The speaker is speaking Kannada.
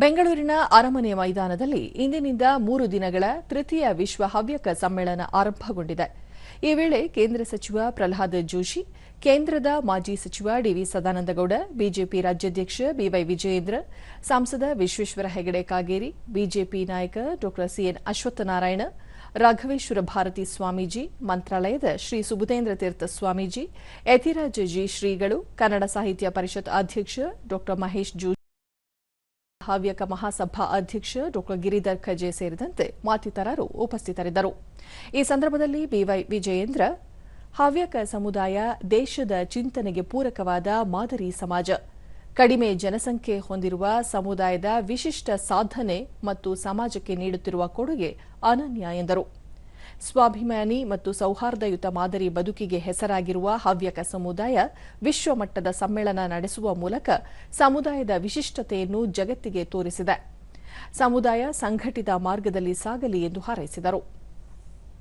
ಬೆಂಗಳೂರಿನ ಅರಮನೆ ಮೈದಾನದಲ್ಲಿ ಇಂದಿನಿಂದ ಮೂರು ದಿನಗಳ ತೃತೀಯ ವಿಶ್ವ ಹವ್ಯಕ ಸಮ್ಮೇಳನ ಆರಂಭಗೊಂಡಿದೆ. ಈ ವೇಳೆ ಕೇಂದ್ರ ಸಚಿವ ಪ್ರಹ್ಲಾದ್ ಜೋಶಿ, ಕೇಂದ್ರದ ಮಾಜಿ ಸಚಿವ ಡಿವಿ ಸದಾನಂದಗೌಡ, ಬಿಜೆಪಿ ರಾಜ್ಯಾಧ್ಯಕ್ಷ ಬಿವೈ ವಿಜಯೇಂದ್ರ, ಸಂಸದ ವಿಶ್ವೇಶ್ವರ ಹೆಗಡೆ ಕಾಗೇರಿ, ಬಿಜೆಪಿ ನಾಯಕ ಡಾ ಸಿಎನ್ ಅಶ್ವತ್ಥನಾರಾಯಣ, ರಾಘವೇಶ್ವರ ಭಾರತಿ ಸ್ವಾಮೀಜಿ, ಮಂತ್ರಾಲಯದ ಶ್ರೀ ಸುಬುಧೇಂದ್ರ ತೀರ್ಥ ಸ್ವಾಮೀಜಿ, ಯತಿರಾಜ ಜಿ ಶ್ರೀಗಳು, ಕನ್ನಡ ಸಾಹಿತ್ಯ ಪರಿಷತ್ ಅಧ್ಯಕ್ಷ ಡಾ ಮಹೇಶ್ ಜೋಶಿ ಹವ್ಯಕ ಮಹಾಸಭಾ ಅಧ್ಯಕ್ಷ ಡಾ ಗಿರಿಧರ್ ಖಜೆ ಸೇರಿದಂತೆ ಮತ್ತಿತರರು ಉಪಸ್ಥಿತರಿದ್ದರು. ಈ ಸಂದರ್ಭದಲ್ಲಿ ಬಿವೈ ವಿಜಯೇಂದ್ರ, ಹವ್ಯಕ ಸಮುದಾಯ ದೇಶದ ಚಿಂತನೆಗೆ ಪೂರಕವಾದ ಮಾದರಿ ಸಮಾಜ. ಕಡಿಮೆ ಜನಸಂಖ್ಯೆ ಹೊಂದಿರುವ ಸಮುದಾಯದ ವಿಶಿಷ್ಟ ಸಾಧನೆ ಮತ್ತು ಸಮಾಜಕ್ಕೆ ನೀಡುತ್ತಿರುವ ಕೊಡುಗೆ ಅನನ್ಯ ಎಂದರು. ಸ್ವಾಭಿಮಾನಿ ಮತ್ತು ಸೌಹಾರ್ದಯುತ ಮಾದರಿ ಬದುಕಿಗೆ ಹೆಸರಾಗಿರುವ ಹವ್ಯಕ ಸಮುದಾಯ ವಿಶ್ವಮಟ್ಟದ ಸಮ್ಮೇಳನ ನಡೆಸುವ ಮೂಲಕ ಸಮುದಾಯದ ವಿಶಿಷ್ಟತೆಯನ್ನು ಜಗತ್ತಿಗೆ ತೋರಿಸಿದೆ. ಸಮುದಾಯ ಸಂಘಟಿತ ಮಾರ್ಗದಲ್ಲಿ ಸಾಗಲಿ ಎಂದು ಹಾರೈಸಿದರು.